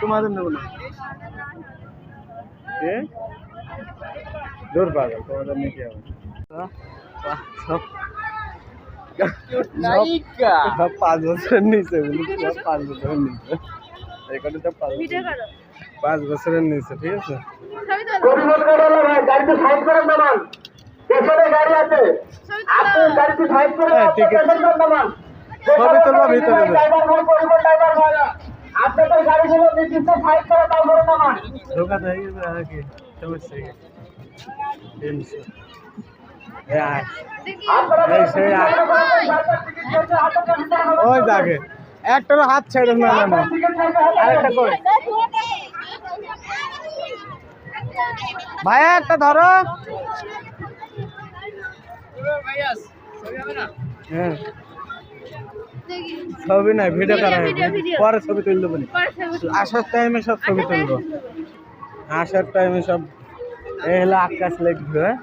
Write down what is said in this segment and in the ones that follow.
তোমাদের নেব না? এ? জোর পাগল তোমাদের নিয়ে কি হবে? সব সব পাঁচ বছরের নিচে বলি সব পাঁচ বছরের নিচে। এখানে সব পাঁচ পাঁচ বছরের নিচে ঠিক আছে? গাড়িতে সাইড করে নামান পেছনে গাড়ি আছে। আপনি গাড়িতে সাইড করে ঠিক আছে। পেছনে নামান ভিতরে ড্রাইভার ভাই পরিমাণ ড্রাইভার করে তারপরে নামান ধোকা হয়ে গেছে আর কি সমস্যা। ওই একটারও হাত ছেড়ে না না না আরেকটা কই? ভাইয়া একটা ধরো। হ্যাঁ। ছবি নাই ভিডিও করা। পরে ছবি তুলে দেবো। আসার টাইমে সব ছবি তুলবো আসার টাইমে সব এই হলো আকাশ লিখবে হ্যাঁ?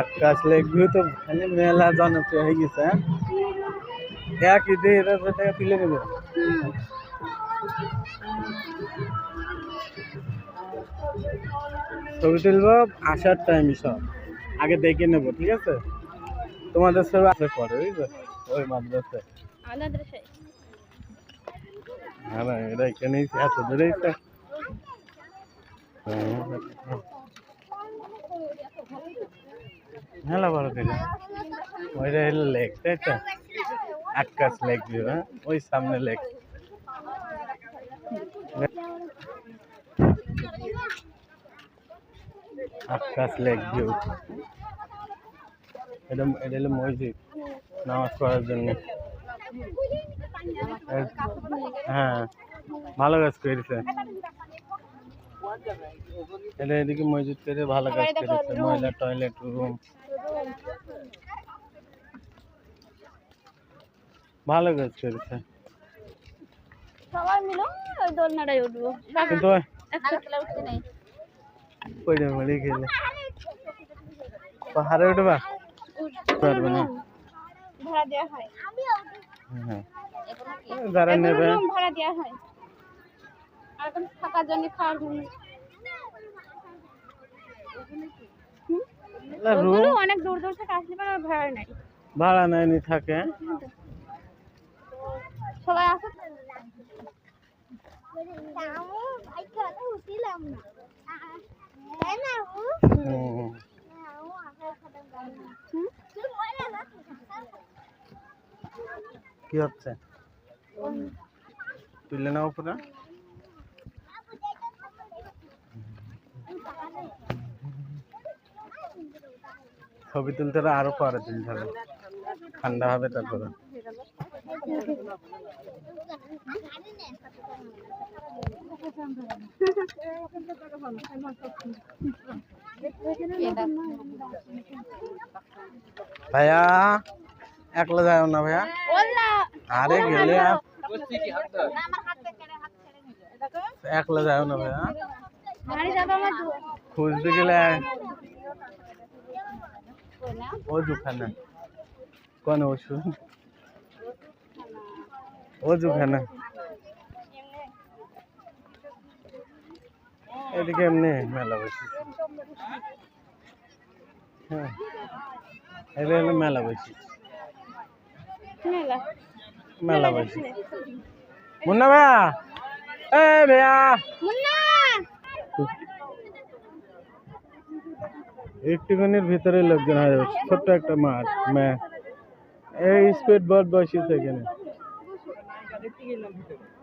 আকাশ লিখবে তো খালি মেলা জনপ্রিয় হয়ে গেছে হ্যাঁ এক ঈদে এরা টাকা তুলে নেবে ছবি তুলবো আসার টাইম সব। আগে দেখে নেব ঠিক আছে? তোমাদের ছবি আসলে পরে ওই মাদ্রাসায়। হ্যাঁ এরা এখানেই এত দূরেই তো মেলা বড় করে ওইটা হলো লেক তাই তো? আকাশ লেক হ্যাঁ? ওই সামনে লেক। আকাশ লেক ভিউ এটা এটা হলো মসজিদ নামাজ পড়ার জন্য। হ্যাঁ ভালো কাজ করেছে। এটা এদিকে মসজিদ করে ভালো কাজ করেছে মহিলা টয়লেট রুম। ভালো কাজ করেছে। সবাই মিলে ওই দোলনাটাই উঠবো। কিন্তু ওই একটা খেলা উঠতে নেই পয়সা মরে গেলে পাহাড়ে উঠবা পারবে না। ভাড়া দেওয়া হয়। হ্যাঁ। যারা নেবে। ভাড়া দেওয়া হয়। আর এখন থাকার জন্য খাওয়ার জন্য। রুম? অনেক দূর দূর থেকে আসলে পরে ভাড়া নাই ভাড়া নেয়নি থাকে। সবাই আসে হুম। কি হচ্ছে? তুলে নাও পুরো ছবি তুলতে আরও পরের দিন যাবে ঠান্ডা হবে তারপরে। ভাইয়া একলা যাও না ভাইয়া? আরে গেলে আর আমার হাত থেকে হাত ছেড়ে নিল একলা যাও না ভাইয়া? খুঁজতে গেলে ও দুখানা কোন ওষুধ ও দুখানা এদিকে এমনি মেলা বসেছে। হ্যাঁ এটা মেলা বসেছে। মেলা বসেছে। মুন্না ভাইয়া, এ ভাইয়া। একটুখানির ভিতরে লোকজন হয়ে যাবে, ছোট্ট একটা মাঠ এই স্পিড বোট বসেছে এখানে।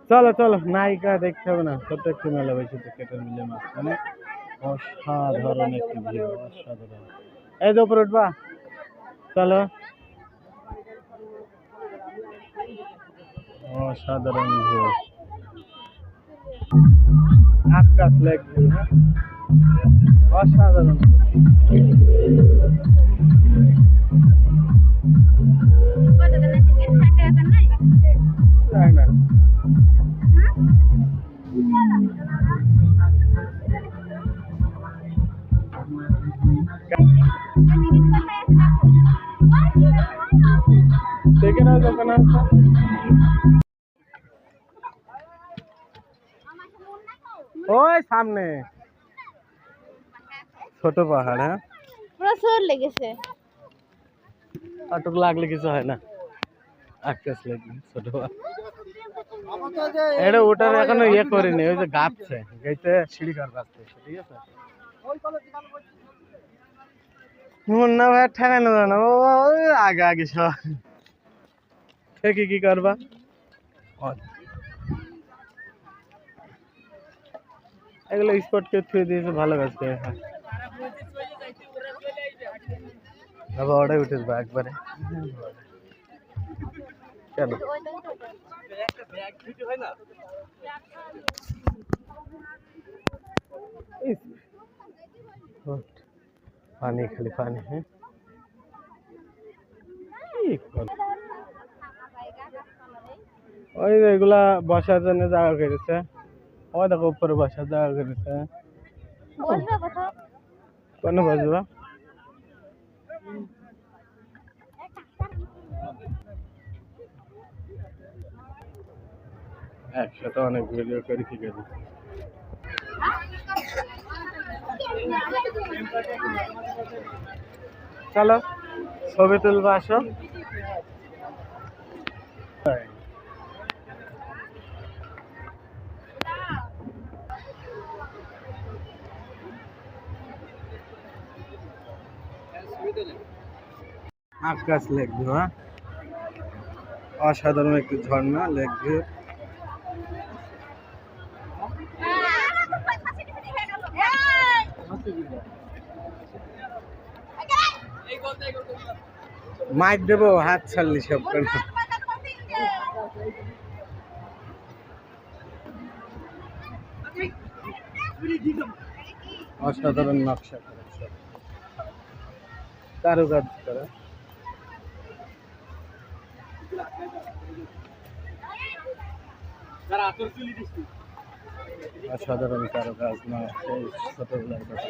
চলো চলো নায়িকা দেখতে হবে না। ছোট্ট একটু মেলা বসেছে কেটে মিলে মাঝখানে অসাধারণ একটি ভিউ অসাধারণ। এই তো উপরে উঠবা। চলো। অসাধারণ ভিউ। আকাশ লেক ভিউ হ্যাঁ? অসাধারণ। না? হ্যাঁ দেখে নাও দোকান আছে ওই সামনে ছোট পাহাড় হ্যাঁ প্রচুর লেগেছে আটক লাগলে কিছু হয় না আকাশ লাগবে ছোট পাহাড় এটা ওটার এখনও ইয়ে করিনি, ওই যে গাছছে গাইতে সিঁড়ি কার গাছছে ঠিক আছে? মুন্না ভাই ঠেকানো যায় না ওই আগে আগে সব। ঠেকে কি করবা? এগুলো স্পট কে থুয়ে দিয়েছে, ভালো কাজ করে ওটাই উঠে একবারে। কেন ইস, ওঠ। পানি খালি পানি হ্যাঁ কি কর- ওই যে এগুলা বসার জন্য জায়গা করেছে ওই দেখো উপরে বসার জায়গা করেছে বসবে কোথাও কোন বসবা একসাথে অনেক ভিডিও করে, ঠিক আছে। চলো, ছবি তুলবো, আসো। আকাশ লেক ভিউ হ্যাঁ? অসাধারণ একটি ঝর্ণা, লেক মাইক দেবো, হাত ছাড়লি সব অসাধারণ নকশা করা কারুকাজ করা। অসাধারণ কারুকাজ না ছোটবেলার কথা।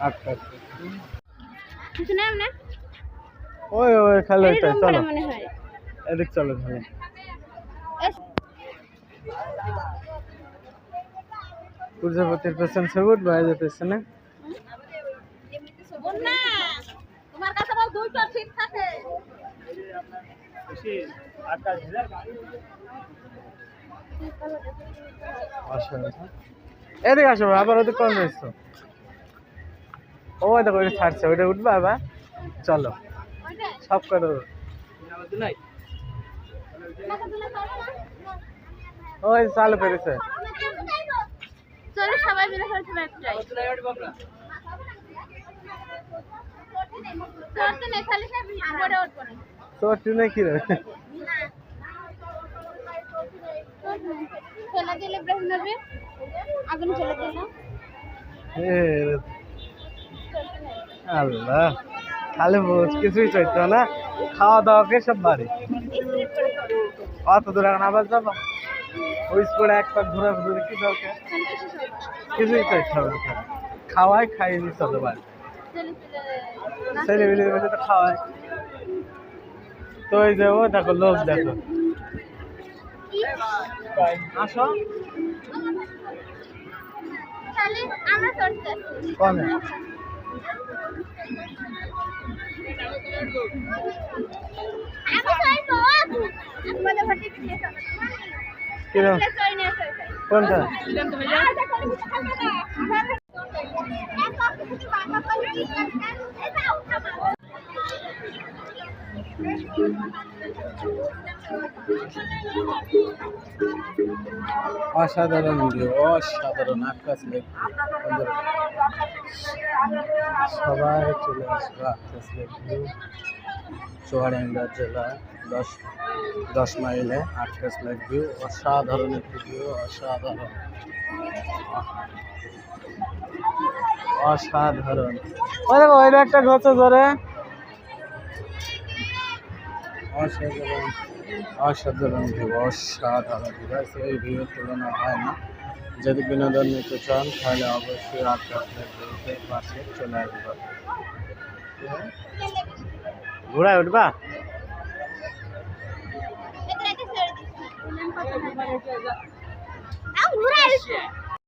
আচ্ছা আচ্ছা। কিছু নেই না ওই ওই খালি চলো। এদিক চলো তাহলে প্রজাপতির পেছন সবুজ বাইরের পেছনে। তোমার কাছে দুইটা ঠিক থাকে। এদিকে আসো আবার ওদিক কোন যাচ্ছ ও দেখো ওইটা ছাড়ছে ওইটা উঠবে আবার। চলো সব করে? ওই চালু করেছে চলো সবাই মিলে হচ্ছে যাই কি রে? চলে দিলে আগুন চলে আল্লাহ খালি বুঝ কিছুই চাইতো না খাওয়া দাওয়া কে সব বাড়ি। অত দূর এখন আবার যাবা? ওই স্পোর্টে এক পাক ঘোরা ঘুরে কি দরকার কিছুই চাইতে না। খাওয়াই খাইয়ে দিতে হবে বাড়ি। ছেলে মিলে তো খাওয়ায় তো ওই যে ও দেখো লোক দেখো। আসো। তাহলে আমরা কনে আমি চাইব আমাদের অসাধারণ ভিডিও অসাধারণ আকাশ সবাই চলে আসবে আকাশ ভিউ চুয়াডাঙ্গা জেলা দশ দশ মাইলে আকাশ লেক ভিউ অসাধারণ একটি ভিউ অসাধারণ। অসাধারণ। ওই দেখো ওই একটা গছ ধরে অসাধারণ। অসাধারণ ভিউ অসাধারণ ভিউ এই ভিউয়ের তুলনা হয় না। যদি বিনোদন নিতে চান, তাহলে অবশ্যই আটটা প্লেটের পাশে চলে আসবেন। ঘোড়ায় উঠবা? ঘুরে